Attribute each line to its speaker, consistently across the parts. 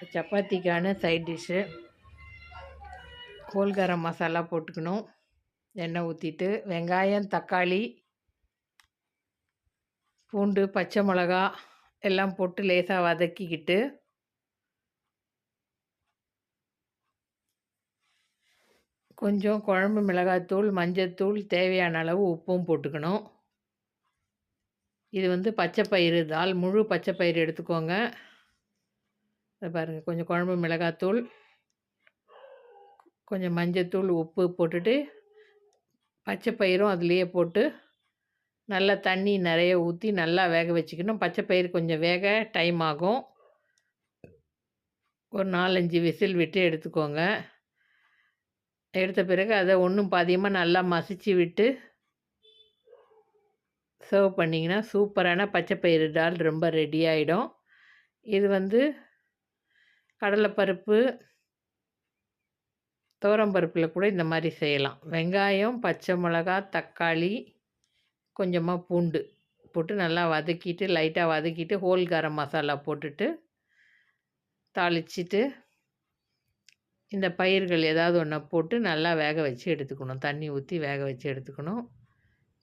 Speaker 1: சப்பாத்திக்கான side dish. Whole garam masala போட்டுக்கணும். எண்ணெய் ஊற்றிட்டு வெங்காயம் தக்காளி பூண்டு பச்சை மிளகா எல்லாம் போட்டு லேசாக வதக்கிக்கிட்டு கொஞ்சம் குழம்பு மிளகாய்த்தூள் மஞ்சத்தூள் தேவையான அளவு உப்பும் போட்டுக்கணும். இது வந்து பச்சை பயிறு தால் முழு பச்சை பயிறு எடுத்துக்கோங்க. இதை பாருங்கள் கொஞ்சம் குழம்பு மிளகாத்தூள் கொஞ்சம் மஞ்சத்தூள் உப்பு போட்டுட்டு பச்சை பயிரும் அதுலேயே போட்டு நல்லா தண்ணி நிறைய ஊற்றி நல்லா வேக வச்சுக்கணும். பச்சை பயிறு கொஞ்சம் வேக டைம் ஆகும். ஒரு நாலஞ்சு விசில் விட்டு எடுத்துக்கோங்க. எடுத்த பிறகு அதை ஒன்றும் பாதியமாக நல்லா மசிச்சு விட்டு சர்வ் பண்ணிங்கன்னா சூப்பரான பச்சைப்பயிறு டால் ரொம்ப ரெடி ஆகிடும் இது வந்து கடலைப்பருப்பு துவரம்பருப்பில் கூட இந்த மாதிரி செய்யலாம். வெங்காயம் பச்சை மிளகா தக்காளி கொஞ்சமாக பூண்டு போட்டு நல்லா வதக்கிட்டு லைட்டாக வதக்கிட்டு ஹோல் கரம் மசாலா போட்டுட்டு தாளிச்சிட்டு இந்த பயிர்கள் ஏதாவது ஒன்றை போட்டு நல்லா வேக வச்சு எடுத்துக்கணும். தண்ணி ஊற்றி வேக வச்சு எடுத்துக்கணும்.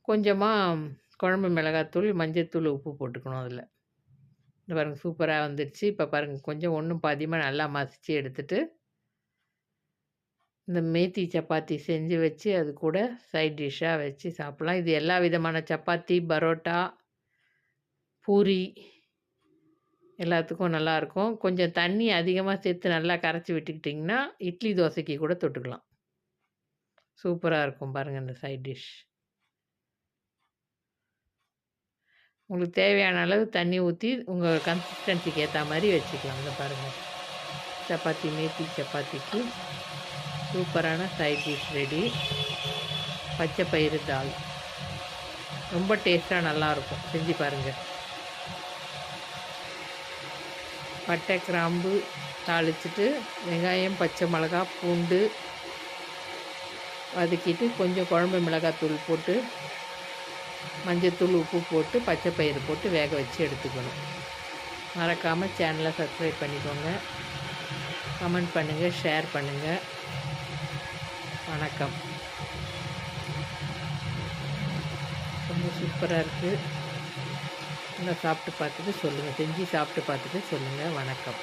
Speaker 1: கொஞ்சமாக குழம்பு மிளகாத்தூள் மஞ்சத்தூள் உப்பு போட்டுக்கணும் அதில். இந்த பாருங்கள் சூப்பராக வந்துடுச்சு இப்போ பாருங்கள் கொஞ்சம் ஒன்றும் பாதியமாக நல்லா மசித்து எடுத்துட்டு இந்த மேத்தி சப்பாத்தி செஞ்சு வச்சு அது கூட சைட் டிஷ்ஷாக வச்சு சாப்பிட்லாம். இது எல்லா விதமான சப்பாத்தி பரோட்டா பூரி எல்லாத்துக்கும் நல்லாயிருக்கும் கொஞ்சம் தண்ணி அதிகமாக சேர்த்து நல்லா கரைச்சி விட்டுக்கிட்டிங்கன்னா இட்லி தோசைக்கு கூட தொட்டுக்கலாம். சூப்பராக இருக்கும் பாருங்கள் இந்த சைட் டிஷ். உங்களுக்கு தேவையான அளவு தண்ணி ஊற்றி உங்கள் கன்சிஸ்டன்சிக்கு ஏற்ற மாதிரி வச்சுக்கலாம். இந்த பாருங்கள் சப்பாத்தி மேத்தி சப்பாத்திக்கு சூப்பரான சைட் டிஷ் ரெடி பச்சை பயிறு தால் ரொம்ப டேஸ்ட்டாக நல்லாயிருக்கும் செஞ்சு பாருங்கள் பட்டை கிராம்பு தாளிச்சிட்டு வெங்காயம் பச்சை மிளகா பூண்டு வதக்கிட்டு கொஞ்சம் குழம்பு மிளகாத்தூள் போட்டு மஞ்சத்தூள் உப்பு போட்டு பச்சை பயிறு போட்டு வேக வச்சு எடுத்துக்கணும். மறக்காமல் சேனலை சப்ஸ்கிரைப் பண்ணிக்கோங்க. கமெண்ட் பண்ணுங்கள் ஷேர் பண்ணுங்கள் வணக்கம். ரொம்ப சூப்பராக இருக்குது நல்லா சாப்பிட்டு பார்த்துட்டு சொல்லுங்கள் செஞ்சு சாப்பிட்டு பார்த்துட்டு சொல்லுங்கள் வணக்கம்.